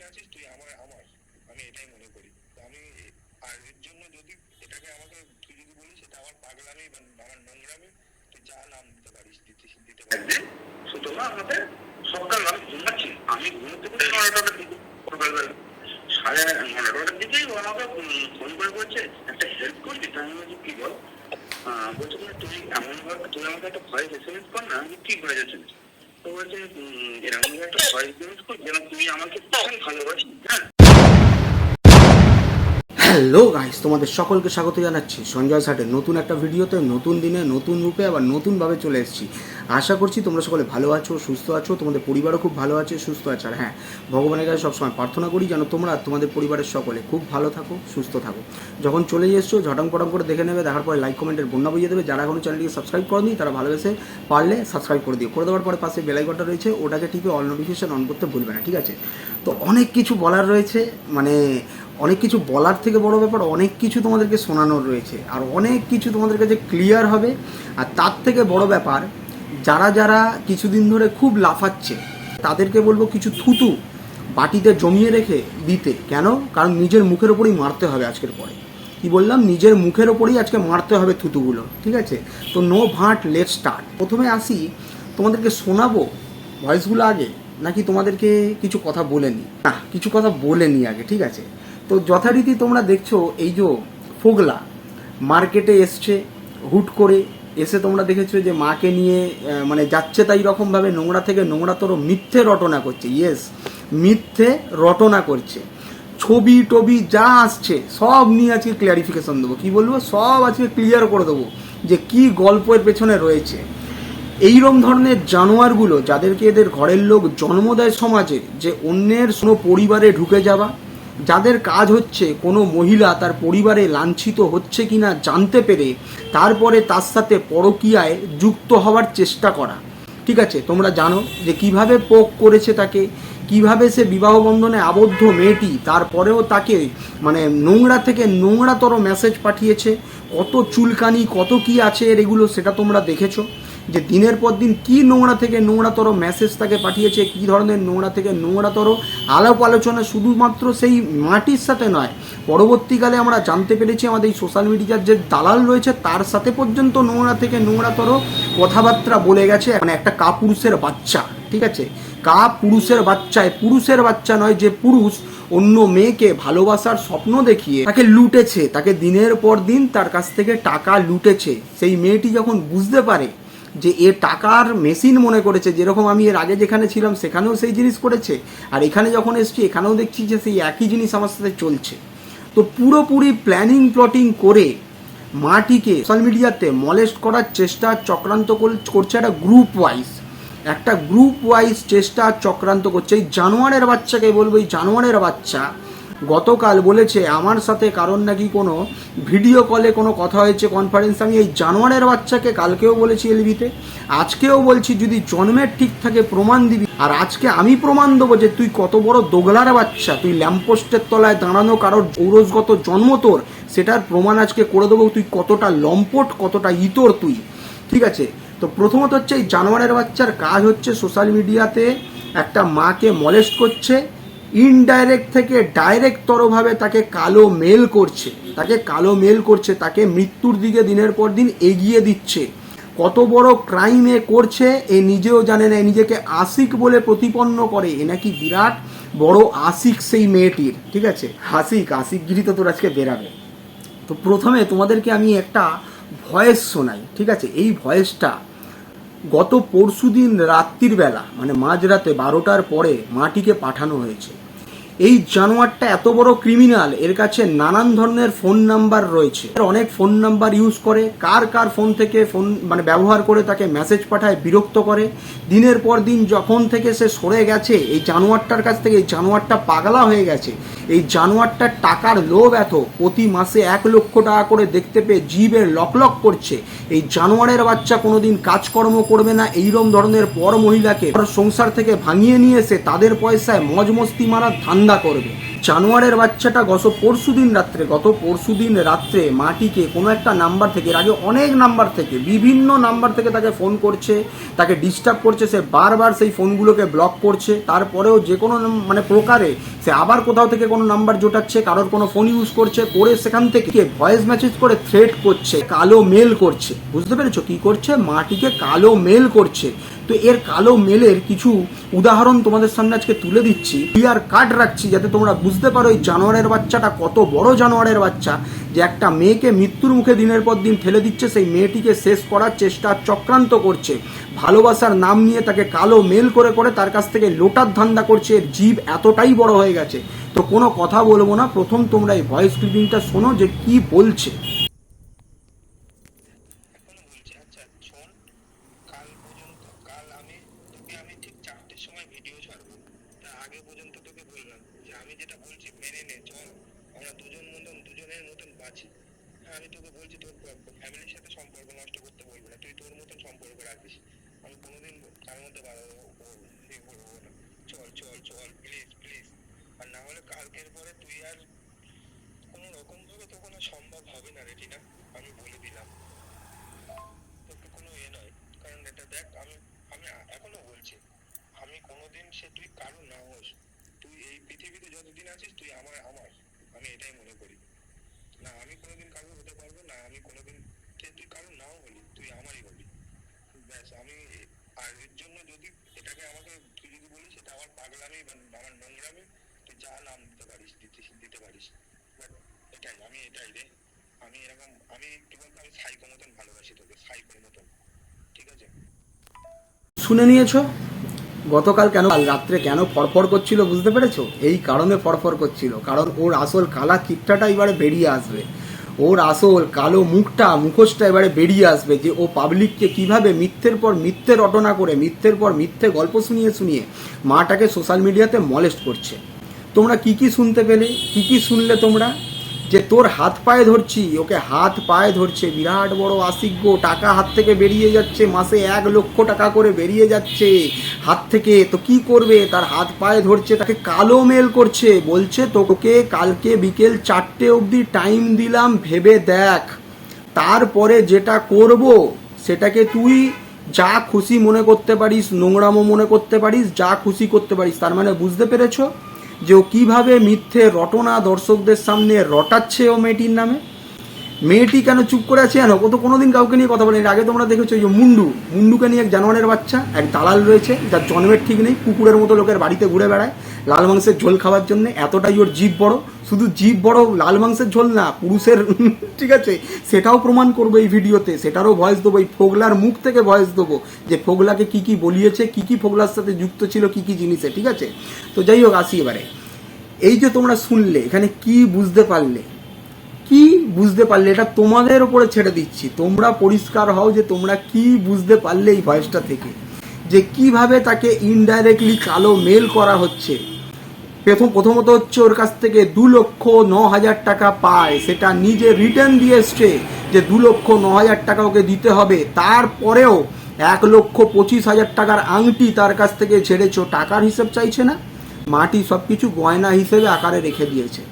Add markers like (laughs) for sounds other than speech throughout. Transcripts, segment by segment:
যতদিন আছিস তুই আমার আমার আমি এটাই মনে করি। আমি আর এর জন্য যদি এটাকে আমাকে, তুই যদি বলিস সেটা আমার পাগলামি বা আমার নোংরামি, তুই যা নাম দিতে পারিস, দিতে দিতে পারিস। সুতরাং সকাল আমি ঘুমাচ্ছি আমি ঘুমোতে দিকে সাড়ে দিকেই ও আমাকে ফোন করে বলছে, একটা হেল্প করবি? তা আমি বলছি, কি বল? বলছে বলে তুই এমন ভাবে, তুই আমাকে একটা ভয়েস এসএমএস কর না, আমি কি ভয়েস এসএমএস তো বলছে এরকম একটা ভয়েস কর যেন তুমি আমাকে ভীষণ ভালোবাসি। হ্যাঁ। হ্যালো গাইস তোমাদের সকলকে স্বাগত জানাচ্ছি। সঞ্জয় সাটের নতুন একটা ভিডিওতে, নতুন দিনে, নতুন রূপে আবার নতুনভাবে চলে এসেছি। আশা করছি তোমরা সকলে ভালো আছো, সুস্থ আছো, তোমাদের পরিবারও খুব ভালো আছে, সুস্থ আছে। আর হ্যাঁ ভগবানের কাছে সবসময় প্রার্থনা করি যেন তোমরা, তোমাদের পরিবারের সকলে খুব ভালো থাকো, সুস্থ থাকো। যখন চলে এসছো, ঝটং পটং করে দেখে নেবে, দেখার পরে লাইক কমেন্টের বন্যা বুঝিয়ে দেবে। যারা এখনও চ্যানেলটিকে সাবস্ক্রাইব করেনি, তারা ভালোবেসে পারলে সাবস্ক্রাইব করে দিও। করে দেওয়ার পরে পাশে বেলাইকনটা রয়েছে, ওটাকে টিপে অল নোটিফিকেশন অন করতে ভুলবে না, ঠিক আছে? তো অনেক কিছু বলার রয়েছে মানে অনেক কিছু বলার থেকে বড় ব্যাপার, অনেক কিছু তোমাদেরকে শোনানোর রয়েছে, আর অনেক কিছু তোমাদের কাছে ক্লিয়ার হবে। আর তার থেকে বড় ব্যাপার, যারা যারা কিছুদিন ধরে খুব লাফাচ্ছে, তাদেরকে বলব কিছু থুতু বাটিতে জমিয়ে রেখে দিতে। কেন? কারণ নিজের মুখের ওপরেই মারতে হবে আজকের পরে। কি বললাম? নিজের মুখের ওপরেই আজকে মারতে হবে থুতুগুলো, ঠিক আছে? তো নো ভাট লেট স্টার্ট প্রথমে আসি, তোমাদেরকে শোনাবো ভয়েসগুলো আগে, নাকি তোমাদেরকে কিছু কথা বলে নিই না, কিছু কথা বলে নিই আগে, ঠিক আছে? তো যথারীতি তোমরা দেখছ এই যে ফোগলা মার্কেটে এসছে, হুট করে এসে তোমরা দেখেছ যে মাকে নিয়ে মানে যাচ্ছে তাই রকমভাবে নোংরা থেকে নোংরাতর মিথ্যে রটনা করছে ইয়েস মিথ্যে রটনা করছে। ছবি টবি যা আসছে, সব নিয়ে আজকে ক্লিয়ারিফিকেশন দেবো। কী বলব? সব আজকে ক্লিয়ার করে দেবো যে কি গল্পের পেছনে রয়েছে। এইরকম ধরনের জানোয়ারগুলো, যাদেরকে এদের ঘরের লোক জন্ম দেয় সমাজে, যে অন্যের কোনো পরিবারে ঢুকে যাওয়া যাদের কাজ হচ্ছে কোনো মহিলা তার পরিবারে লাঞ্ছিত হচ্ছে কিনা জানতে পেরে তারপরে তার সাথে পরকীয়ায় যুক্ত হওয়ার চেষ্টা করা। ঠিক আছে, তোমরা জানো যে কীভাবে পোক করেছে তাকে, কীভাবে সে বিবাহ বন্ধনে আবদ্ধ মেয়েটি, তারপরেও তাকে মানে নোংরা থেকে নোংরাতর মেসেজ পাঠিয়েছে, কত চুলকানি, কত কি আছে এর এগুলো সেটা তোমরা দেখেছ। যে দিনের পর দিন কি নোংরা থেকে নোংরাতর মেসেজ তাকে পাঠিয়েছে, কি ধরনের নোংরা থেকে নোংরাতর, আলাপ আলোচনা শুধুমাত্র সেই মাটির সাথে নয়, পরবর্তীকালে আমরা জানতে পেরেছি আমাদের এই সোশ্যাল মিডিয়ার যে দালাল রয়েছে, তার সাথে পর্যন্ত নোংরা থেকে নোংরাতর কথাবার্তা বলে গেছে। মানে একটা কাপুরুষের বাচ্চা, ঠিক আছে? কা পুরুষের বাচ্চায় পুরুষের বাচ্চা নয় যে পুরুষ অন্য মেয়েকে ভালোবাসার স্বপ্ন দেখিয়ে তাকে লুটেছে, তাকে দিনের পর দিন তার কাছ থেকে টাকা লুটেছে। সেই মেয়েটি যখন বুঝতে পারে যে এ টাকার মেশিন মনে করেছে, যেরকম আমি এর আগে যেখানে ছিলাম সেখানেও সেই জিনিস করেছে, আর এখানে যখন এসছি এখানেও দেখছি যে সেই একই জিনিস আমার সাথে চলছে। তো পুরোপুরি প্ল্যানিং প্লটিং করে মাটিকে সোশ্যাল মিডিয়াতে মলেস্ট করার চেষ্টা চক্রান্ত কর- করছে একটা গ্রুপ ওয়াইজ একটা গ্রুপ ওয়াইজ চেষ্টা চক্রান্ত করছে। এই জানোয়ারের বাচ্চাকে বলব, এই জানোয়ারের বাচ্চা গতকাল বলেছে, আমার সাথে কারণ নাকি কোনো ভিডিও কলে কোনো কথা হয়েছে কনফারেন্স আমি এই জানোয়ারের বাচ্চাকে কালকেও বলেছি এলবিতে। আজকেও বলছি যদি জন্মের ঠিক থাকে প্রমাণ দিবি। আর আজকে আমি প্রমাণ দেবো যে তুই কত বড় দোগলার বাচ্চা। তুই ল্যাম্পোস্টের তলায় দাঁড়ানো কারোর ঔরসগত জন্ম তোর। সেটার প্রমাণ আজকে করে দেবো তুই কতটা লম্পট, কতটা ইতর তুই। ঠিক আছে? তো প্রথমত হচ্ছে এই জানোয়ারের বাচ্চার কাজ হচ্ছে সোশ্যাল মিডিয়াতে একটা মাকে মলেস্ট করছে। ইনডাইরেক্ট থেকে ডাইরেক্ট তরভাবে তাকে কালো মেল করছে। তাকে কালো মেল করছে, তাকে মৃত্যুর দিকে দিনের পর দিন এগিয়ে দিচ্ছে। কত বড় ক্রাইম এ করছে, এ নিজেও জানে না নিজেকে আশিক বলে প্রতিপন্ন করে। এ নাকি বিরাট বড় আশিক সেই মেয়েটির, ঠিক আছে? হাসিক আশিকগিরি তো তোর আজকে বেরাবে। তো প্রথমে তোমাদেরকে আমি একটা ভয়েস শোনাই, ঠিক আছে? এই ভয়েসটা গত পরশুদিন রাত্রির বেলা মানে মাঝরাতে বারোটার পরে মাটিকে পাঠানো হয়েছে। এই জানোয়ারটা এত বড় ক্রিমিনাল এর কাছে নানান ধরনের ফোন নাম্বার রয়েছে। অনেক ফোন নাম্বার ইউজ করে, কার কার ফোন থেকে ফোন মানে ব্যবহার করে তাকে মেসেজ পাঠায়, বিরক্ত করে। দিনের পর দিন যখন থেকে সে সরে গেছে, এই জানোয়ারটার কাছ থেকে, এই জানোয়ারটা পাগলা হয়ে গেছে। এই জানোয়ারটার টাকার লোভ এত। প্রতি মাসে এক লক্ষ টাকা করে দেখতে পেয়ে জীবের লক লক করছে। এই জানোয়ারের বাচ্চা কোনোদিন কাজকর্ম করবে না। এইরম ধরনের পর মহিলাকে সংসার থেকে ভাঙিয়ে নিয়ে এসে তাদের পয়সায় মজ মস্তি মারার ধান্দা করবে। জানোয়ারের বাচ্চাটা গত পরশু দিন রাত্রে, গত পরশু দিন রাত্রে মাটিকে কোনো একটা নাম্বার থেকে, এর আগে অনেক নাম্বার থেকে, বিভিন্ন নাম্বার থেকে তাকে ফোন করছে, তাকে ডিস্টার্ব করছে, সে বারবার সেই ফোনগুলোকে ব্লক করছে, তারপরেও যে কোনো মানে প্রকারে সে আবার কোথাও থেকে কোনো নাম্বার জোটাচ্ছে, কারোর কোনো ফোন ইউজ করছে, করে সেখান থেকে ভয়েস মেসেজ করে থ্রেট করছে, কালো মেল করছে। বুঝতে পেরেছ কি করছে? মাটিকে কালো মেল করছে। তো এর কালো মেলের কিছু উদাহরণ তোমাদের সামনে আজকে তুলে দিচ্ছি। ক্লিয়ার কার্ড রাখছি যাতে তোমরা বুঝতে পারো এই জানোয়ারের বাচ্চাটা কত বড় জানোয়ারের বাচ্চা, যে একটা মেয়েকে মৃত্যুর মুখে দিনের পর দিন ঠেলে দিচ্ছে, সেই মেয়েটিকে শেষ করার চেষ্টা চক্রান্ত করছে। ভালোবাসার নাম নিয়ে তাকে কালো মেল করে করে তার কাছ থেকে লোটার ধান্দা করছে, এর জীব এতটাই বড় হয়ে গেছে। তো কোনো কথা বলব না, প্রথম তোমরা এই ভয়েস ক্লিপিংটা শোনো যে কি বলছে এখনও বলছি আচ্ছা শোন কাল পর্যন্ত কাল আমি তোকে আমি ঠিক চারটের সময় ভিডিও ছাড়বো তার আগে পর্যন্ত তোকে বললাম যে আমি যেটা বলছি মেনে নে চল আমরা দুজন মতন দুজনের মতন বাঁচি হ্যাঁ আমি তোকে বলছি তোর ফ্যামিলির সাথে সম্পর্ক নষ্ট করতে বলব না তুই তোর মতন সম্পর্ক রাখিস আমি কোনোদিন তার মধ্যে বাধা দেবো ইয়ে করব না চল চল চল প্লিজ প্লিজ আর না হলে কালকের পরে তুই আর কোনো রকম ভাবে তো কোনো সম্ভব হবে না রেটিনা আমি বলে দিলাম তোকে কোনো এ নয় কারণ এটা দেখ আমি আমি এখনও বলছি আমি কোনোদিন সে তুই কারও না হোস তুই এই পৃথিবীতে যতদিন আছিস তুই আমার আমার আমি এটাই মনে করি না আমি কোনোদিন কারও হতে পারব না আমি কোনোদিন সে তুই কারও নাও হলি তুই আমারই হলি ব্যাস আমি আর এর জন্য যদি এটাকে আমাকে তুই যদি বলিস সেটা আমার পাগলামি বা আমার নোংরামি, তুই যা নাম দিতে পারিস, দিতে দিতে পারিস। এটাই, আমি এটাই রে। আমি এরকম, আমি আমি সাইকো মতন ভালোবাসি তোকে মতন। ঠিক আছে? শুনে নিয়েছো? গতকাল কেন রাত্রে কেন ফরফর করছিল বুঝতে পেরেছ? এই কারণে ফরফর করছিল, কারণ ওর আসল কালা কিকটাটা এবারে বেরিয়ে আসবে। ওর আসল কালো মুখটা, মুখোশটা এবারে বেরিয়ে আসবে যে ও পাবলিককে কীভাবে মিথ্যের পর মিথ্যে রটনা করে, মিথ্যের পর মিথ্যে গল্প শুনিয়ে শুনিয়ে মাটাকে সোশ্যাল মিডিয়াতে মলেস্ট করছে। তোমরা কি কি শুনতে পেলে? কি কি শুনলে তোমরা? যে তোর হাত পায়ে ধরছি, ওকে হাত পায়ে ধরছে। বিরাট বড় আশিজ্ঞ টাকা হাত থেকে বেরিয়ে যাচ্ছে, মাসে এক লক্ষ টাকা করে বেরিয়ে যাচ্ছে। হাত থেকে, তো কি করবে? তার হাত পায়ে ধরছে, তাকে কালো মেল করছে। বলছে, তোকে কালকে বিকেল চারটে অবধি টাইম দিলাম, ভেবে দেখ। তারপরে যেটা করব, সেটাকে তুই যা খুশি মনে করতে পারিস, নোংরামো মনে করতে পারিস, যা খুশি করতে পারিস। তার মানে বুঝতে পেরেছ? যে ও কীভাবে মিথ্যে রটনা দর্শকদের সামনে রটাচ্ছে ও মেয়েটির নামে? মেয়েটি কেন চুপ করে আছে জানো? ও তো কোনোদিন কাউকে নিয়ে কথা বলেনি। আগে তোমরা দেখেছ যে মুন্ডু। মুন্ডুকে নিয়ে এক জানোয়ারের বাচ্চা, এক দালাল রয়েছে, যার জন্মের ঠিক নেই, কুকুরের মতো লোকের বাড়িতে ঘুরে বেড়ায়, লাল মাংসের ঝোল খাওয়ার জন্য। এতটাই ওর জীব বড়। শুধু জীব বড়, লাল মাংসের ঝোল না, পুরুষের, (laughs) ঠিক আছে? সেটাও প্রমাণ করব এই ভিডিওতে। সেটারও ভয়েস দেবো। এই ফোগলার মুখ থেকে ভয়েস দেবো যে ফোগলাকে কি কি বলিয়েছে, কি কি ফোগলার সাথে যুক্ত ছিল, কি কি জিনিসে, ঠিক আছে? তো যাই হোক, আসি এবারে। এই যে তোমরা শুনলে, এখানে কি বুঝতে পারলে? বুঝতে পারলে, এটা তোমাদের উপরে ছেড়ে দিচ্ছি। তোমরা পরিষ্কার হও যে তোমরা কি বুঝতে পারলে এই ভয়েসটা থেকে। যে কীভাবে তাকে ইনডাইরেক্টলি কালো মেল করা হচ্ছে। প্রথম, প্রথমত হচ্ছে ওর কাছ থেকে দু লক্ষ ন হাজার টাকা পায়। সেটা নিজে রিটার্ন দিয়ে এসছে যে দু লক্ষ ন হাজার টাকা ওকে দিতে হবে। তারপরেও এক লক্ষ পঁচিশ হাজার টাকার আংটি তার কাছ থেকে ছেড়েছো। টাকার হিসেব চাইছে না। মাটি সব কিছু গয়না হিসেবে আকারে রেখে দিয়েছে।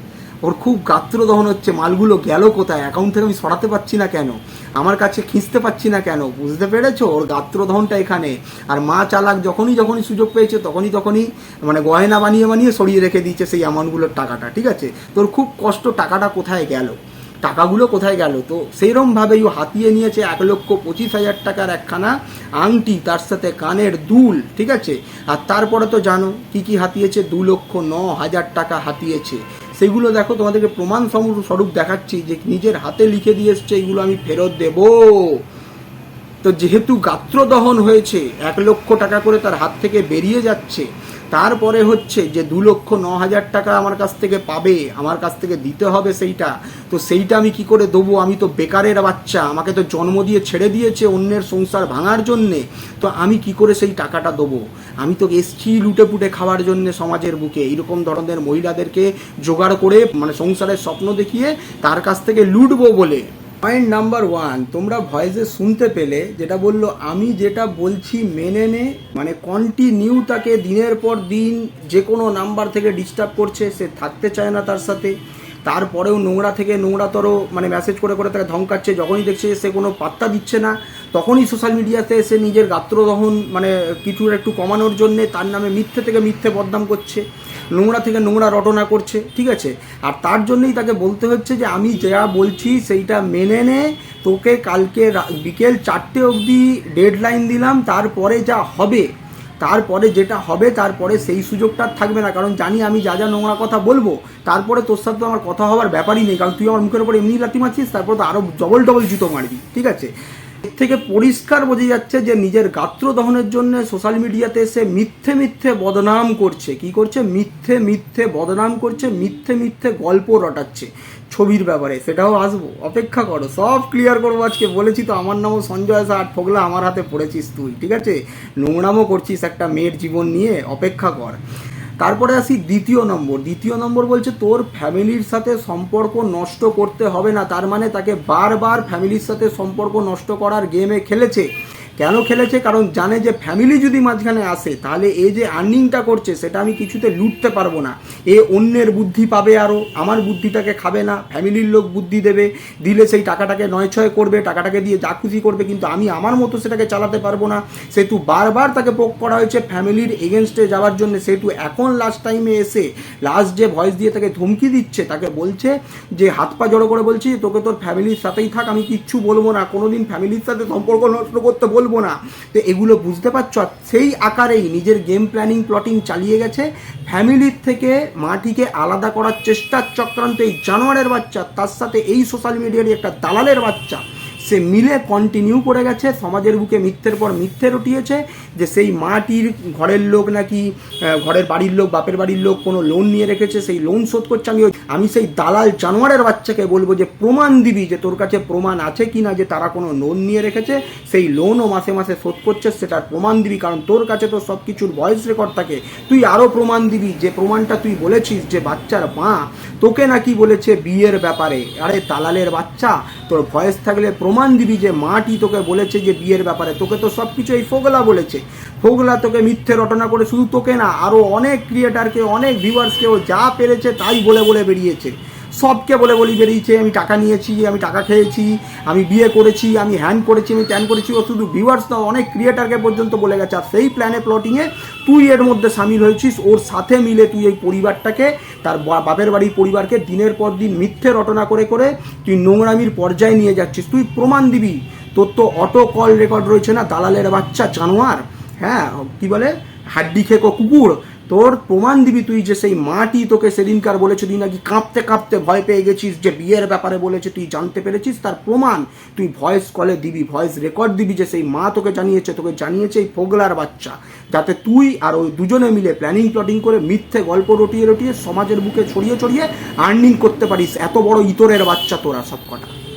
ওর খুব গাত্র দহন হচ্ছে, মালগুলো গেল কোথায়? অ্যাকাউন্ট থেকে আমি সরাতে পারছি না কেন? আমার কাছে খিঁচতে পারছি না কেন? বুঝতে পেরেছ? ওর গাত্র দহনটা এখানে। আর মা চালাক যখনই যখনই সুযোগ পেয়েছে, তখনই তখনই মানে গয়না বানিয়ে বানিয়ে সরিয়ে রেখে দিয়েছে সেই অ্যামাউন্টগুলোর টাকাটা, ঠিক আছে? তোর খুব কষ্ট, টাকাটা কোথায় গেল? টাকাগুলো কোথায় গেল? তো সেইরমভাবেই ও হাতিয়ে নিয়েছে এক লক্ষ পঁচিশ হাজার টাকার একখানা আংটি, তার সাথে কানের দুল, ঠিক আছে? আর তারপরে তো জানো কি কি হাতিয়েছে? দু লক্ষ ন হাজার টাকা হাতিয়েছে। সেগুলো দেখো, তোমাদেরকে প্রমাণ স্বরূপ দেখাচ্ছি যে নিজের হাতে লিখে দিয়ে এসছে, এগুলো আমি ফেরত দেব। তো যেহেতু গাত্রদহন হয়েছে, এক লক্ষ টাকা করে তার হাত থেকে বেরিয়ে যাচ্ছে তারপরে হচ্ছে যে দু লক্ষ ন হাজার টাকা আমার কাছ থেকে পাবে, আমার কাছ থেকে দিতে হবে সেইটা, তো সেইটা আমি কি করে দেবো? আমি তো বেকারের বাচ্চা, আমাকে তো জন্ম দিয়ে ছেড়ে দিয়েছে অন্যের সংসার ভাঙার জন্যে, তো আমি কি করে সেই টাকাটা দেবো? আমি তো এসছি লুটে পুটে খাওয়ার জন্য সমাজের বুকে, এইরকম ধরনের মহিলাদেরকে জোগাড় করে মানে সংসারের স্বপ্ন দেখিয়ে তার কাছ থেকে লুটবো বলে। পয়েন্ট নাম্বার ওয়ান তোমরা ভয়েসে শুনতে পেলে যেটা বলল, আমি যেটা বলছি মেনে নে। মানে কন্টিনিউ তাকে দিনের পর দিন যে কোনো নাম্বার থেকে ডিস্টার্ব করছে, সে থাকতে চায় না তার সাথে। তারপরেও নোংরা থেকে নোংরাতর মানে মেসেজ করে করে তাকে ধমকাচ্ছে যখনই দেখছে সে কোনো পাত্তা দিচ্ছে না, তখনই সোশ্যাল মিডিয়াতে এসে নিজের গাত্রদহন মানে কিছুটা একটু কমানোর জন্যে তার নামে মিথ্যে থেকে মিথ্যে বদনাম করছে। নোংরা থেকে নোংরা রটনা করছে, ঠিক আছে? আর তার জন্যই তাকে বলতে হচ্ছে যে, আমি যা বলছি সেইটা মেনে নে। তোকে কালকে বিকেল চারটে অবধি ডেডলাইন দিলাম, তারপরে যা হবে, তারপরে যেটা হবে, তারপরে সেই সুযোগটা থাকবে না। কারণ জানি আমি যা যা নোংরা কথা বলব, তারপরে তোর সাথে আমার কথা হওয়ার ব্যাপারই নেই। কারণ তুই আমার মুখের উপর এমনি লাথি মারছিস, তারপর তো আরও ডবল ডবল জুতো মারবি, ঠিক আছে? এর থেকে পরিষ্কার বোঝা যাচ্ছে যে নিজের গাত্র দহনের জন্য সোশ্যাল মিডিয়াতে সে মিথ্যে মিথ্যে বদনাম করছে। কি করছে? মিথ্যে মিথ্যে বদনাম করছে, মিথ্যে মিথ্যে গল্প রটাচ্ছে ছবির ব্যাপারে। সেটাও আসব। অপেক্ষা করো। সব ক্লিয়ার করব আজকে। বলেছি তো, আমার নামও সঞ্জয় স্যার ঠোকলা আমার হাতে পড়েছিস তুই, ঠিক আছে? নোংরামও করছিস একটা মেয়ের জীবন নিয়ে। অপেক্ষা কর। তারপরে আসি দ্বিতীয় নম্বর। দ্বিতীয় নম্বর বলছে, তোর ফ্যামিলির সাথে সম্পর্ক নষ্ট করতে হবে না। তার মানে তাকে বারবার ফ্যামিলির সাথে সম্পর্ক নষ্ট করার গেমে খেলেছে। কেন খেলেছে? কারণ জানে যে ফ্যামিলি যদি মাঝখানে আসে, তাহলে এই যে আর্নিংটা করছে, সেটা আমি কিছুতে লুটতে পারব না। এ অন্যের বুদ্ধি পাবে আরও আমার বুদ্ধিটাকে খাবে না ফ্যামিলির লোক বুদ্ধি দেবে, দিলে সেই টাকাটাকে নয় ছয় করবে, টাকাটাকে দিয়ে যা খুশি করবে, কিন্তু আমি আমার মতো সেটাকে চালাতে পারব না। সেহেতু বারবার তাকে পোক করা হয়েছে ফ্যামিলির এগেনস্টে যাওয়ার জন্য। সেহেতু এখন লাস্ট টাইমে এসে লাস্ট যে ভয়েস দিয়ে তাকে ধমকি দিচ্ছে, তাকে বলছে যে, হাত পা জড়ো করে বলছি, তোকে তোর ফ্যামিলির সাথেই থাক, আমি কিচ্ছু বলব না। কোনোদিন ফ্যামিলির সাথে সম্পর্ক নষ্ট করতে বলব না। তো এগুলো বুঝতে পারছ? সেই আকারেই নিজের গেম প্ল্যানিং প্লটিং চালিয়ে গেছে। ফ্যামিলির থেকে মাটিকে আলাদা করার চেষ্টার চক্রান্ত এই জানোয়ারের বাচ্চা, তার সাথে এই সোশ্যাল মিডিয়ারই একটা দালালের বাচ্চা। সে মিলে কন্টিনিউ করে গেছে, সমাজের বুকে মিথ্যের পর মিথ্যে রটিয়েছে, যে সেই মাটির ঘরের লোক নাকি ঘরের বাড়ির লোক, বাপের বাড়ির লোক কোনো লোন নিয়ে রেখেছে, সেই লোন শোধ করছে। আমি আমি সেই দালাল জানোয়ারের বাচ্চাকে বলব যে প্রমাণ দিবি যে তোর কাছে প্রমাণ আছে কি না যে তারা কোনো লোন নিয়ে রেখেছে, সেই লোনও মাসে মাসে শোধ করছে সেটার প্রমাণ দিবি, কারণ তোর কাছে তো সব কিছুর ভয়েস রেকর্ড থাকে। তুই আরও প্রমাণ দিবি, যে প্রমাণটা তুই বলেছিস যে বাচ্চার মা, তোকে নাকি বলেছে বিয়ের ব্যাপারে, আরে দালালের বাচ্চা, তোর ভয়েস থাকলে প্রমাণ দিবি যে মাটি তোকে বলেছে যে বিয়ের ব্যাপারে। তোকে তো সব কিছু এই ফোগলা বলেছে। ফোগলা তোকে মিথ্যে রটনা করে শুধু তোকে না আরও অনেক ক্রিয়েটারকে অনেক ভিউয়ার্সকেও যা পেরেছে তাই বলে বলে বেরিয়েছে। সবকে বলে বলি বেরিয়েছে আমি টাকা নিয়েছি, আমি টাকা খেয়েছি, আমি বিয়ে করেছি, আমি হ্যান করেছি, আমি ত্যান করেছি। ও শুধু ভিউয়ার্স না অনেক ক্রিয়েটারকে পর্যন্ত বলে গেছে। আর সেই প্ল্যানে প্লটিংয়ে তুই এর মধ্যে সামিল হয়েছিস, ওর সাথে মিলে তুই এই পরিবারটাকে, তার বাপের বাড়ির পরিবারকে দিনের পর দিন মিথ্যে রটনা করে করে তুই নোংরামির পর্যায়ে নিয়ে যাচ্ছিস। তুই প্রমাণ দিবি, তোর তো অটো কল রেকর্ড রয়েছে না, দালালের বাচ্চা জানোয়ার হ্যাঁ কি বলে, হাড্ডি খেকো কুকুর তোর প্রমাণ দিবি তুই যে সেই মাটি তোকে সেদিনকার বলেছে, তুই নাকি কাঁপতে কাঁপতে ভয় পেয়ে গেছিস, যে বিয়ের ব্যাপারে বলেছে, তুই জানতে পেরেছিস? তার প্রমাণ তুই ভয়েস কলে দিবি ভয়েস রেকর্ড দিবি যে সেই মা তোকে জানিয়েছে তোকে জানিয়েছে এই ফোগলার বাচ্চা। যাতে তুই আর ওই দুজনে মিলে প্ল্যানিং প্লটিং করে মিথ্যে গল্প রটিয়ে রটিয়ে সমাজের বুকে ছড়িয়ে ছড়িয়ে আর্নিং করতে পারিস, এত বড় ইতরের বাচ্চা তোরা সব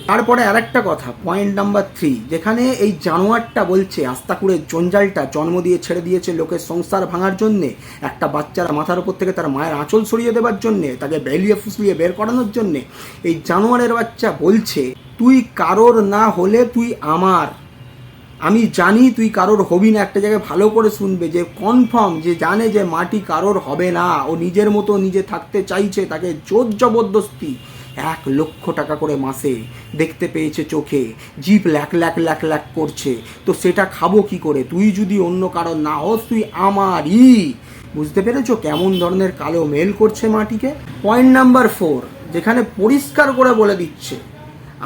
তারপরে আরেকটা কথা পয়েন্ট নাম্বার থ্রি যেখানে এই জানোয়ারটা বলছে, আস্তাকুড়ের জঞ্জালটা জন্ম দিয়ে ছেড়ে দিয়েছে লোকের সংসার ভাঙার জন্যে, একটা বাচ্চার মাথার উপর থেকে তার মায়ের আঁচল সরিয়ে দেওয়ার জন্যে, তাকে বেলিয়ে ফুসলিয়ে বের করানোর জন্যে, এই জানোয়ারের বাচ্চা বলছে, তুই কারোর না হলে তুই আমার। আমি জানি তুই কারোর হবি না, একটা জায়গায় ভালো করে শুনবে, যে কনফার্ম যে জানে যে মাটি কারোর হবে না। ও নিজের মতো নিজে থাকতে চাইছে, তাকে জোর জবরদস্তি এক লক্ষ টাকা করে মাসে দেখতে পেয়েছে চোখে। জিপ ল্যাক ল্যাক ল্যাক ল্যাক করছে। তো সেটা খাব কি করে? তুই যদি অন্য কারণ না হস, তুই আমারই। বুঝতে পেরেছ কেমন ধরনের কালো মেল করছে মাটিকে? পয়েন্ট নাম্বার ফোর যেখানে পরিষ্কার করে বলে দিচ্ছে,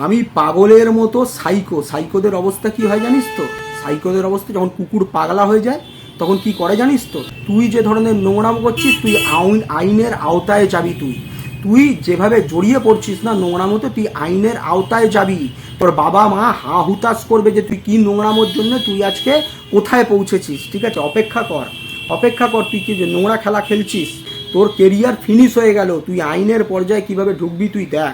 আমি পাগলের মতো সাইকো সাইকোদের অবস্থা কি হয় জানিস তো? সাইকোদের অবস্থা যখন কুকুর পাগলা হয়ে যায়, তখন কি করে জানিস তো? তুই যে ধরনের নোংরাম করছিস, তুই আইন, আইনের আওতায় যাবি তুই। তুই যেভাবে জড়িয়ে পড়ছিস না নোংরা মতো তুই আইনের আওতায় যাবি। তোর বাবা মা হা হুতাশ করবে যে তুই কি নোংরামোর জন্য তুই আজকে কোথায় পৌঁছেছিস, ঠিক আছে? অপেক্ষা কর। অপেক্ষা কর তুই কি যে নোংরা খেলা খেলছিস? তোর কেরিয়ার ফিনিশ হয়ে গেল, তুই আইনের পর্যায়ে কীভাবে ঢুকবি তুই দেখ।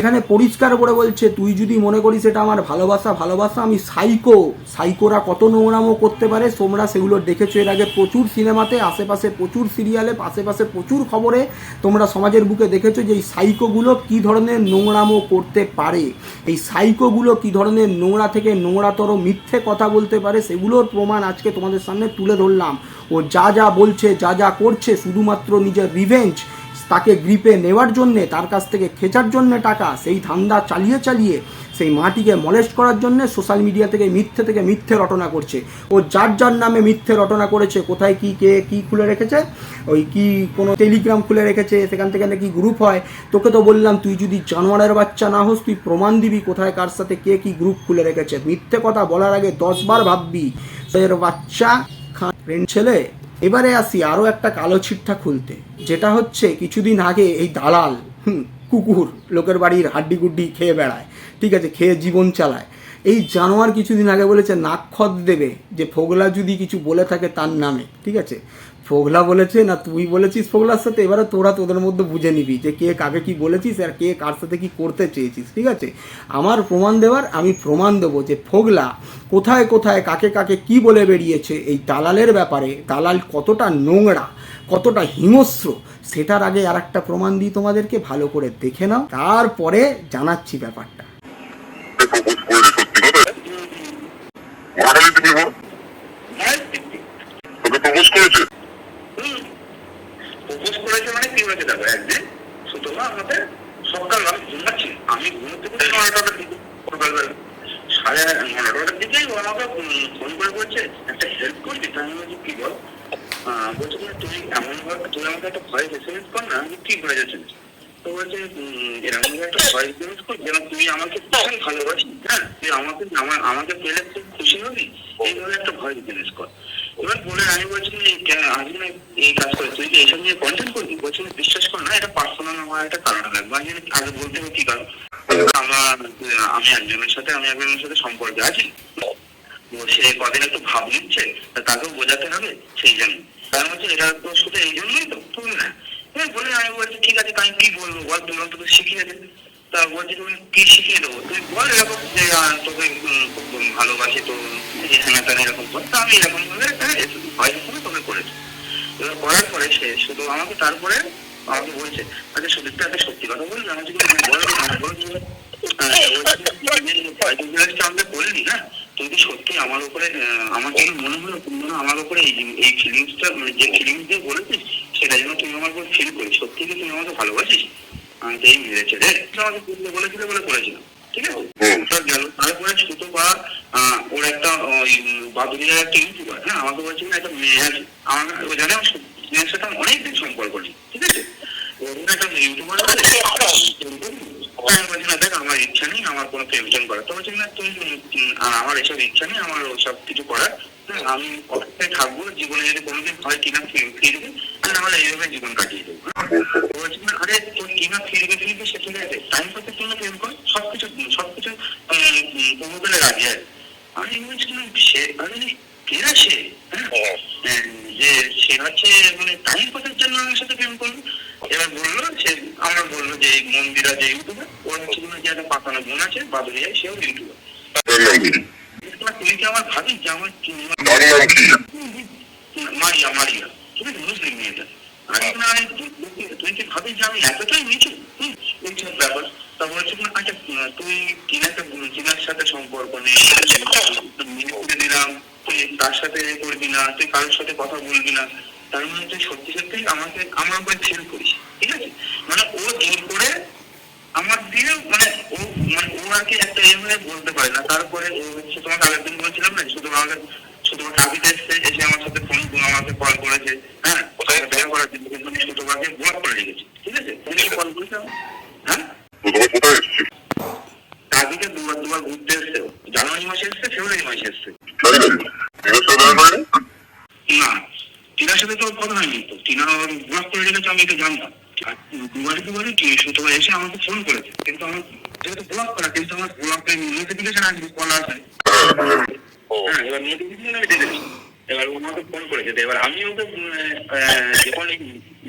এখানে পরিষ্কার করে বলছে, তুই যদি মনে করিস এটা আমার ভালোবাসা ভালোবাসা, আমি সাইকো সাইকোরা কত নোংরামো করতে পারে, তোমরা সেগুলো দেখেছ এর আগে প্রচুর সিনেমাতে, আশেপাশে প্রচুর সিরিয়ালে, আশেপাশে প্রচুর খবরে তোমরা সমাজের বুকে দেখেছ যে এই সাইকোগুলো কি ধরনের নোংরামো করতে পারে। এই সাইকোগুলো কি ধরনের নোংরা থেকে নোংরাতর মিথ্যে কথা বলতে পারে, সেগুলোর প্রমাণ আজকে তোমাদের সামনে তুলে ধরলাম। ও যা যা বলছে, যা যা করছে, শুধুমাত্র নিজের রিভেঞ্জ তাকে গ্রিপে নেওয়ার জন্যে, তার কাছ থেকে খেচার জন্যে টাকা, সেই ধান্দা চালিয়ে চালিয়ে, সেই মাটিকে মলেস্ট করার জন্যে সোশ্যাল মিডিয়া থেকে মিথ্যে থেকে মিথ্যে রটনা করছে। ও যার যার নামে মিথ্যে রটনা করেছে, কোথায় কি, কে, কি খুলে রেখেছে? ওই কি কোনো টেলিগ্রাম খুলে রেখেছে, সেখান থেকে নাকি গ্রুপ হয়? তোকে তো বললাম, তুই যদি জানোয়ারের বাচ্চা না হোস, তুই প্রমাণ দিবি কোথায়, কার সাথে কে কি গ্রুপ খুলে রেখেছে। মিথ্যে কথা বলার আগে দশবার ভাববি এর বাচ্চা ফ্রেন্ড ছেলে এবারে আসি আরও একটা কালো ছিটটা খুলতে যেটা হচ্ছে কিছুদিন আগে এই দালাল হুম, কুকুর লোকের বাড়ির হাড্ডি গুড্ডি খেয়ে বেড়ায় ঠিক আছে খেয়ে জীবন চালায়। এই জানোয়ার কিছুদিন আগে বলেছে নাক্ষত দেবে যে ফোগলা যদি কিছু বলে থাকে তার নামে ঠিক আছে? ফোগলা বলেছে না তুই বলেছিস ফোগলার সাথে, এবারে তোরা তোদের মধ্যে বুঝে নিবি যে কে কাকে কি বলেছিস আর কে কার সাথে কি করতে চেয়েছিস, ঠিক আছে? আমার প্রমাণ দেওয়ার, আমি প্রমাণ দেবো যে ফোগলা কোথায় কোথায় কাকে কাকে কি বলে বেরিয়েছে, এই দালালের ব্যাপারে, দালাল কতটা নোংরা, কতটা হিংস্র, সেটার আগে আর একটা প্রমাণ দিই তোমাদেরকে, ভালো করে দেখে নাও, তারপরে জানাচ্ছি ব্যাপারটা প্রপোজ করেছে সত্যি কথা মহাকালী তুমি বল মায়ের দিব্যি। তোকে প্রপোজ করেছে হুম। প্রপোজ করেছে মানে কি হয়েছে দেখো একদিন সুতরাং আমাকে সকাল আমি ঘুমাচ্ছি আমি ঘুমোতে ঘুরতে নটার দিকে সাড়ে নটার দিকেই ও আমাকে ফোন করে বলছে একটা হেল্প করবি তাই আমি বলছি কি বল বলছে, তুই এমন ভাবে তুই আমাকে একটা ভয়েস এসএমএস কর না আমি কি ভয়েস এসএমএস তো বলছে এরকম একটা ভয়েস এসএমএস কর যেন তুই আমাকে ভীষণ ভালোবাসিস হ্যাঁ তুই আমাকে আমার আমাকে পেলে খুব খুশি হবি? এইভাবে একটা ভয়েস এসএমএস কর। এবার বলে, আমি বলছি আজকে না এই কাজ করে, তুই এইসব নিয়ে কন্টেন্ট করবি? বলছি, বিশ্বাস কর না, এটা পার্সোনাল আমার একটা কারণ লাগবে। আমি আগে বলতে হবে, কি কারণ? আমার, আমি একজনের সাথে, আমি একজনের সাথে সম্পর্কে আছি। সে কদিন একটু ভাব নিচ্ছে তাকেও বোঝাতে হবে, সেই জন্য। তার মধ্যে এটা তো শুধু এই জন্যই তো, তুমি না? বলে, আমি বলছি, ঠিক আছে, তাই কি বলব? বল তুমি অন্তত শিখিয়ে দে তা বলছি তুমি কি শিখিয়ে দেবো? তুই বল এরকম যে তোকে ভালোবাসি তো হ্যাঁ তেন এরকম কর। তা আমি এরকম ভাবে একটা ভয় হিসেবে তোকে করেছি। এবার করার পরে সে শুধু আমাকে তারপরে আমাকে বলছে আচ্ছা সুদীপটা একটা সত্যি কথা বলবি। আমাকে যদি বল। আমাকে বললি না তুই কি সত্যি আমার উপরে আমার যেন মনে হলো? তুমি যেন আমার উপরে এই এই ফিলিংসটা মানে যে ফিলিংস দিয়ে বলেছিস সেটা যেন তুমি আমার উপর ফিল করিস। সত্যি কি তুমি আমাকে ভালোবাসিস? আমি তো এই মেরেছে রে আমাকে বলতে বলেছিল বলে করেছিলাম ঠিক আছে? হুম। গেল তারপরে ছোট বা ওর একটা ওই বাদুরিয়ার একটা ইউটিউবার হ্যাঁ আমাকে বলছিল একটা মেয়ে আছে। আমার ও জানে আমার মেয়ের সাথে আমার অনেকদিন সম্পর্ক নেই ঠিক আছে? ওর একটা ইউটিউবার আছে। আমি বলছি না দেখ আমার ইচ্ছা নেই আমার কোনো প্রেম টেম করার। তো বলছি না তুই আমার এসব ইচ্ছা নেই আমার ওসব কিছু করার। হ্যাঁ, আমি অপেক্ষায় থাকব জীবনে যদি কোনোদিন হয় কিনা ফির- ফিরবে এইভাবে জীবন কাটিয়ে দেবো। হ্যাঁ? বলছি না আরে তোর কিনা ফিরবে ফিরবে সে ঠিক আছে টাইম পাতে তুমি প্রেম কর সবকিছু সবকিছু প্রমোদলে রাজি আছে আমি বলছিলাম সে কেরা সে? হ্যাঁ? হ্যাঁ, যে সে হচ্ছে মানে টাইম পাসের জন্য আমার সাথে প্রেম করল। এবার বলল সে আমরা বলল যে মন্দিরা যে ইউটিউবার ওর হচ্ছে কোনো যে একটা পাতানো বোন আছে বাদুরিয়ায় সেও ইউটিউবার তোর নাম কি তুই কি আমার ভাবিস যে আমার মারিয়া মারিয়া। আচ্ছা মেনে করবি না, তুই কারোর সাথে কথা বলবি না। তার মানে তুই সত্যি সত্যি আমাকে, আমার উপরে ফিল করিস, ঠিক আছে? মানে ও জোর করে আমার দিয়ে মানে ও মানে ও আর কি একটা এমনি বলতে পারে না। তারপরে ও হচ্ছে তোমাকে আগের দিন বলছিলাম না শুধু আমাকে শুধু কাবিতে এসছে এসে আমার সাথে ফোন আমাকে কল করেছে হ্যাঁ? কোথায়? দেখা করার জন্য কিন্তু আমি শুধু আমাকে ব্লক করে রেখেছি ঠিক আছে? তুমি কল করেছ? হ্যাঁ? কোথায় এসছে? কাবিতে দুবার দুবার ঘুরতে এসছে জানুয়ারি মাসে এসছে ফেব্রুয়ারি মাসে এসছে। না টিনার সাথে তো কথা হয়নি তো। টিনা ব্লক করে রেখেছে আমি এটা জানতাম। দুবারে দুবারে কি শুধু এসে আমাকে ফোন করেছে। কিন্তু আমার যেহেতু ব্লক করা কিন্তু আমার ব্লকে নোটিফিকেশন আসবে কল আসে ও হ্যাঁ। এবার নোটিফিকেশন আমি দেখেছি এবার ও আমাকে ফোন করেছে। এবার আমি ওকে যখন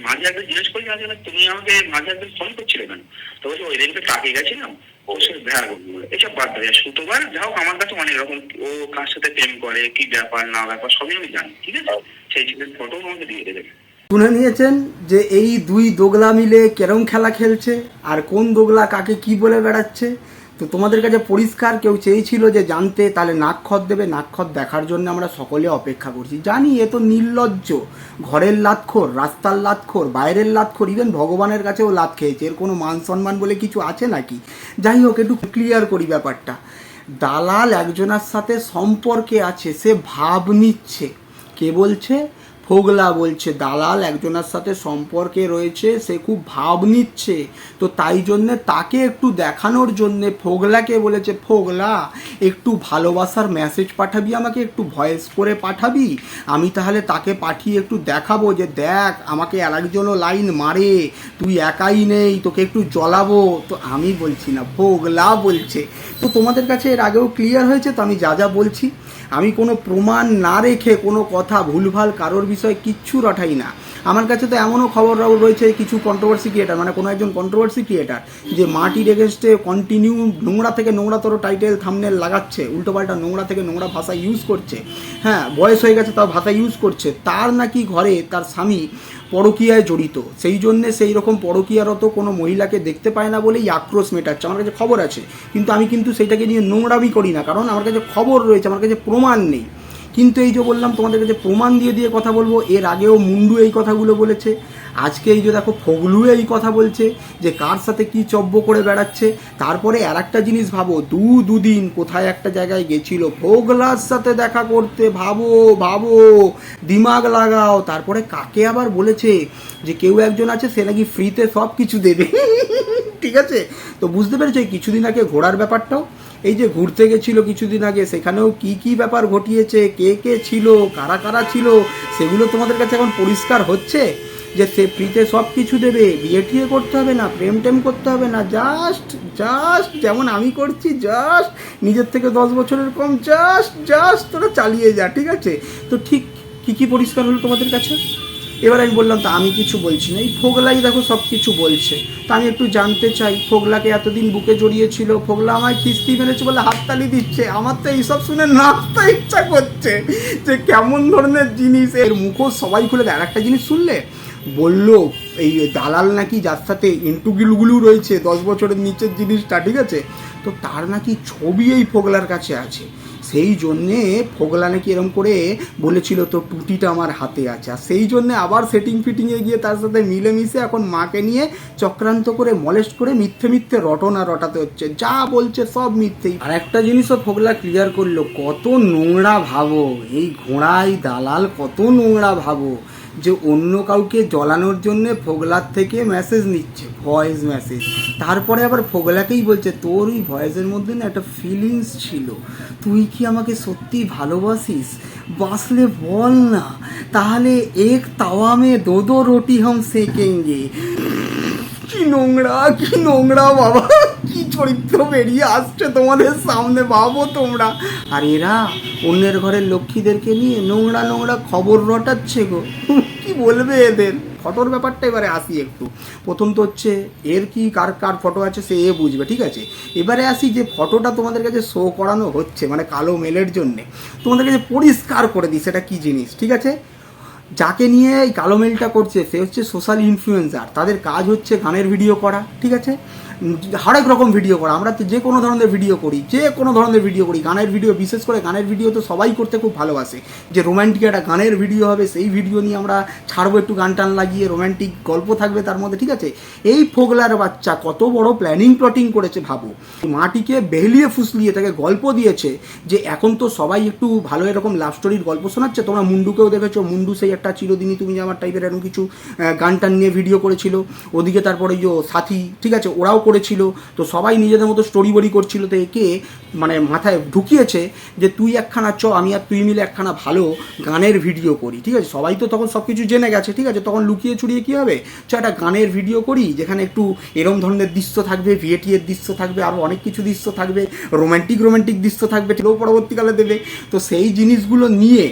মাঝে একদিন জিজ্ঞেস করি যে তুমি আমাকে মাঝে একদিন ফোন করছিলে কেন? তো বলছে, ওই দিনকে টাকে গেছিলাম। ওর সাথে দেখা করব এসব বাদ দেয় সুতোবার যা হোক আমার কাছে অনেক রকম, ও কার সাথে প্রেম করে, কি ব্যাপার, না ব্যাপার, সবই আমি জানি, ঠিক আছে? সেই ছেলের ফটো আমাকে দিয়ে দেবে। শুনে নিয়েছেন যে এই দুই দোগলা মিলে কেরম খেলা খেলছে, আর কোন দোগলা কাকে কি বলে বেড়াচ্ছে? তো তোমাদের কাছে পরিষ্কার কেউ চেয়েছিল যে জানতে, তাহলে নাক্ষত দেবে। নাক্ষত দেখার জন্য আমরা সকলে অপেক্ষা করছি। জানি, এ তো নির্লজ্জ। ঘরের লাতখোর, রাস্তার লাতখোর, বাইরের লাতখোর ইভেন ভগবানের কাছেও লাত খেয়েছে। এর কোনো মান সম্মান বলে কিছু আছে নাকি? যাই হোক, একটু ক্লিয়ার করি ব্যাপারটা। দালাল একজনের সাথে সম্পর্কে আছে, সে ভাব নিচ্ছে। কে বলছে? ফোগলা বলছে, দালাল একজনের সাথে সম্পর্কে রয়েছে, সে খুব ভাব নিচ্ছে। তো তাই জন্যে তাকে একটু দেখানোর জন্যে ফোগলাকে বলেছে, ফোগলা, একটু ভালোবাসার মেসেজ পাঠাবি আমাকে, একটু ভয়েস করে পাঠাবি? আমি তাহলে তাকে পাঠিয়ে একটু দেখাবো যে, দেখ, আমাকে আর একজনও লাইন মারে, তুই একাই নেই, তোকে একটু জ্বলাবো। তো আমি বলছি না, ফোগলা বলছে। তো তোমাদের কাছে এর আগেও ক্লিয়ার হয়েছে, তো আমি যা যা বলছি। আমি কোনো প্রমাণ না রেখে কোনো কথা ভুলভাল কারোর বিষয়ে কিচ্ছু রটাই না। আমার কাছে তো এমনও খবর রয়েছে, কিছু কন্ট্রোভার্সি ক্রিয়েটার মানে কোনো একজন কন্ট্রোভার্সি ক্রিয়েটার যে মাটির এগেনস্টে কন্টিনিউ নোংরা থেকে নোংরাতর টাইটেল থামনেল লাগাচ্ছে, উল্টোপাল্টা নোংরা থেকে নোংরা ভাষা ইউজ করছে। হ্যাঁ বয়স হয়ে গেছে, তাও ভাষা ইউজ করছে। তার নাকি ঘরে তার স্বামী পরকীয়ায় জড়িত। সেই জন্যে সেই রকম পরকীয়ারত কোনো মহিলাকে দেখতে পায় না বলেই আক্রোশ মেটাচ্ছে। আমার কাছে খবর আছে, কিন্তু আমি কিন্তু সেইটাকে নিয়ে নোংরামি করি না, কারণ আমার কাছে খবর রয়েছে, আমার কাছে প্রমাণ নেই। কিন্তু এই যে বললাম, তোমাদের কাছে প্রমাণ দিয়ে দিয়ে কথা বলব, এর আগেও মুন্ডু এই কথাগুলো বলেছে, আজকে এই যে দেখো ফগলু এই কথা বলছে, যে কার সাথে কি চব্য করে বেড়াচ্ছে, তারপরে আর একটা জিনিস ভাবো, দু দুদিন কোথায় একটা জায়গায় গেছিল, ফোগলার সাথে দেখা করতে ভাবো ভাবো, দিমাগ লাগাও, তারপরে কাকে আবার বলেছে যে কেউ একজন আছে, সে নাকি ফ্রিতে সব কিছু দেবে, (laughs) ঠিক আছে? তো বুঝতে পেরেছ কিছুদিন আগে ঘোরার ব্যাপারটাও? এই যে ঘুরতে গেছিল কিছুদিন আগে, সেখানেও কি কি ব্যাপার ঘটিয়েছে? কে কে ছিল? কারা কারা ছিল? সেগুলো তোমাদের কাছে এখন পরিষ্কার হচ্ছে? যে সে ফ্রিতে সব কিছু দেবে, বিয়ে টিয়ে করতে হবে না, প্রেম টেম করতে হবে না জাস্ট জাস্ট যেমন আমি করছি জাস্ট নিজের থেকে দশ বছরের কম জাস্ট জাস্ট তোরা চালিয়ে যা, ঠিক আছে? তো ঠিক কি কি পরিষ্কার হলো তোমাদের কাছে? এবার আমি বললাম, তো আমি কিছু বলছি না। এই ফোগলাই দেখো, সব কিছু বলছে। তা আমি একটু জানতে চাই, ফোগলাকে এতদিন বুকে জড়িয়েছিল? ফোগলা আমায় কিস্তি মেরেছে বলে হাততালি দিচ্ছে। আমার তো এইসব শুনে নাচতে ইচ্ছা করছে যে কেমন ধরনের জিনিস। এর মুখোশ সবাই খুলে দেয়। আর একটা জিনিস শুনলে? বলল, এই দালাল নাকি যার সাথে ইন্টুগিলুগুলু রয়েছে, দশ বছরের নিচের জিনিসটা, ঠিক আছে? তো তার নাকি ছবি এই ফোগলার কাছে আছে। সেই জন্যে ফোগলা নাকি এরম করে বলেছিল তো টুটিটা আমার হাতে আছে। আর সেই জন্যে আবার সেটিং ফিটিংয়ে গিয়ে তার সাথে মিলেমিশে এখন মাকে নিয়ে চক্রান্ত করে মলেস্ট করে, মিথ্যে মিথ্যে রটনা রটাতে হচ্ছে। যা বলছে সব মিথ্যেই। আর একটা জিনিসও ফোগলা ক্লিয়ার করল, কত নোংরা ভাবো, এই ঘোড়াই দালাল কত নোংরা ভাবো। যে অন্য কাউকে জ্বলানোর জন্য ফোগলার থেকে মেসেজ নিচ্ছে ভয়েস মেসেজ তারপরে আবার ফোগলাকেই বলছে, তোর ওই ভয়েসের মধ্যে না একটা ফিলিংস ছিল। তুই কি আমাকে সত্যি ভালোবাসিস? বাসলে বল না। তাহলে এক তাওয়া মে দো দো রুটি হাম সেকেঙ্গে। কি নোংরা কি নোংরা বাবা। কি চরিত্র বেরিয়ে আসছে তোমাদের সামনে, ভাবো তোমরা। আর এরা অন্যের ঘরের লক্ষ্মীদেরকে নিয়ে নোংরা নোংরা খবর রটাচ্ছে গো। কি বলবে এদের? ফটোর ব্যাপারটা এবারে আসি একটু। প্রথম তো হচ্ছে, এর কি, কার কার ফটো আছে সে এ বুঝবে, ঠিক আছে? এবারে আসি যে ফটোটা তোমাদের কাছে শো করানো হচ্ছে মানে কালো মেলের জন্যে। তোমাদের কাছে পরিষ্কার করে দিই সেটা কী জিনিস, ঠিক আছে? যাকে নিয়ে এই কালো মেলটা করছে, সে হচ্ছে সোশ্যাল ইনফ্লুয়েন্সার তাদের কাজ হচ্ছে গানের ভিডিও করা, ঠিক আছে? হরেক রকম ভিডিও করা। আমরা তো যে কোনো ধরনের ভিডিও করি, যে কোনো ধরনের ভিডিও করি। গানের ভিডিও বিশেষ করে গানের ভিডিও তো সবাই করতে খুব ভালোবাসে। যে রোম্যান্টিক একটা গানের ভিডিও হবে, সেই ভিডিও নিয়ে আমরা ছাড়বো, একটু গান টান লাগিয়ে রোম্যান্টিক গল্প থাকবে তার মধ্যে, ঠিক আছে? এই ফোগলার বাচ্চা কত বড় প্ল্যানিং প্লটিং করেছে, ভাবো। মাটিকে বেহলিয়ে ফুসলিয়ে তাকে গল্প দিয়েছে যে, এখন তো সবাই একটু ভালো এরকম লাভ স্টোরির গল্প শোনাচ্ছে। তোমরা মুন্ডুকেও দেখেছ। মুন্ডু সেই একটা চিরদিনই তুমি আমার টাইপের এরকম কিছু গান টান নিয়ে ভিডিও করেছিল। ওদিকে তারপরে ওই সাথী, ঠিক আছে? ওরাও করেছিল, তো সবাই নিজেদের মতো স্টোরি বড়ি করছিল, তো একে মানে মাথায় ঢুকিয়েছে যে তুই একখানা চ, আমি আর তুই মিলে একখানা ভালো গানের ভিডিও করি, ঠিক আছে? সবাই তো তখন সব কিছু জেনে গেছে, ঠিক আছে? তখন লুকিয়ে চুরিয়ে কী হবে? চ, একটা গানের ভিডিও করি, যেখানে একটু এরম ধরনের দৃশ্য থাকবে ভিএটিএর দৃশ্য থাকবে আরও অনেক কিছু দৃশ্য থাকবে রোম্যান্টিক রোম্যান্টিক দৃশ্য থাকবে সেটাও পরবর্তীকালে দেবে। তো সেই জিনিসগুলো নিয়ে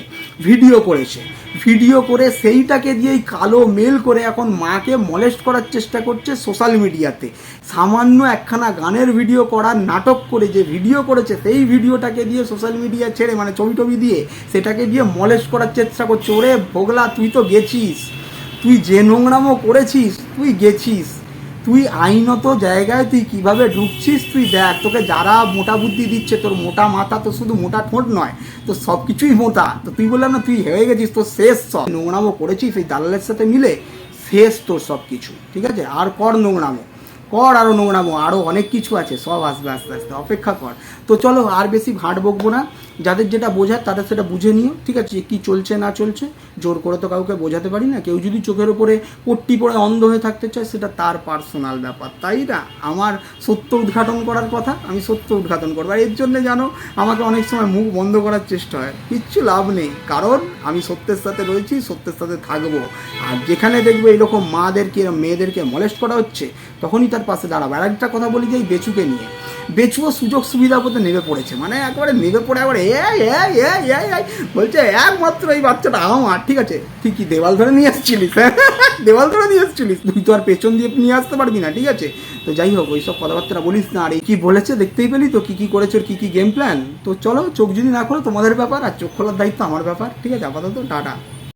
ভিডিও করেছে। ভিডিও করে সেইটাকে দিয়েই কালো মেল করে এখন মাকে মলেস্ট করার চেষ্টা করছে সোশ্যাল মিডিয়াতে সামান্য একখানা গানের ভিডিও করার নাটক করে যে ভিডিও করেছে, সেই ভিডিওটাকে দিয়ে সোশ্যাল মিডিয়া ছেড়ে মানে ছবি টবি দিয়ে সেটাকে দিয়ে মলেস্ট করার চেষ্টা করছে। ওরে ভোগলা, তুই তো গেছিস, তুই যে নোংরামও করেছিস, তুই গেছিস। তুই আইনত জায়গায় তুই কীভাবে ঢুকছিস, তুই দেখ, তোকে যারা মোটা বুদ্ধি দিচ্ছে, তোর মোটা মাথা তো শুধু মোটা ঠোঁট নয়, তো সব কিছুই মোটা। তো তুই বললাম না, তুই হেরে গেছিস, তোর শেষ সব। নোংরামো করেছিস এই দালালের সাথে মিলে, শেষ তোর সব কিছু ঠিক আছে? আর কর নোংরামো, কর আরও নোংরামো আরও অনেক কিছু আছে, সব আসবে আস্তে আস্তে অপেক্ষা কর। তো চলো আর বেশি ঘাট বকবো না। যাদের যেটা বোঝার তাদের সেটা বুঝে নিও, ঠিক আছে? কি চলছে, না চলছে, জোর করে তো কাউকে বোঝাতে পারি না। কেউ যদি চোখের ওপরে পট্টি পরে অন্ধ হয়ে থাকতে চায়, সেটা তার পার্সোনাল ব্যাপার। তাই না? আমার সত্য উদ্ঘাটন করার কথা, আমি সত্য উদ্ঘাটন করব। আর এর জন্য জানো, আমাকে অনেক সময় মুখ বন্ধ করার চেষ্টা হয়। কিচ্ছু লাভ নেই। কারণ আমি সত্যের সাথে রয়েছি, সত্যের সাথে থাকব। আর যেখানে দেখবে এরকম মাদেরকে মেয়েদেরকে মলেস্ট করা হচ্ছে, তখনই তার পাশে দাঁড়াবো। আর একটা কথা বলি যে এই বেচুকে নিয়ে। বেচুও সুযোগ সুবিধা করতে নেমে পড়েছে। মানে একবারে নেমে পড়ে একবারে এ বলছে একমাত্র এই বাচ্চাটা আমার ঠিক আছে, তুই কি দেওয়াল ধরে নিয়ে এসেছিলিস? হ্যাঁ? (laughs) দেওয়াল ধরে নিয়ে এসেছিলিস? তুই তো আর পেছন দিয়ে নিয়ে আসতে পারবি না, ঠিক আছে? তো যাই হোক, ওইসব কথাবার্তা বলিস না, আর কি বলেছে দেখতেই পেলি তো, কি কি করেছে ওর, কি কি গেম প্ল্যান তো চলো, চোখ যদি না খোলো তোমাদের ব্যাপার, আর চোখ খোলার দায়িত্ব আমার ব্যাপার, ঠিক আছে? আপাতত টাটা।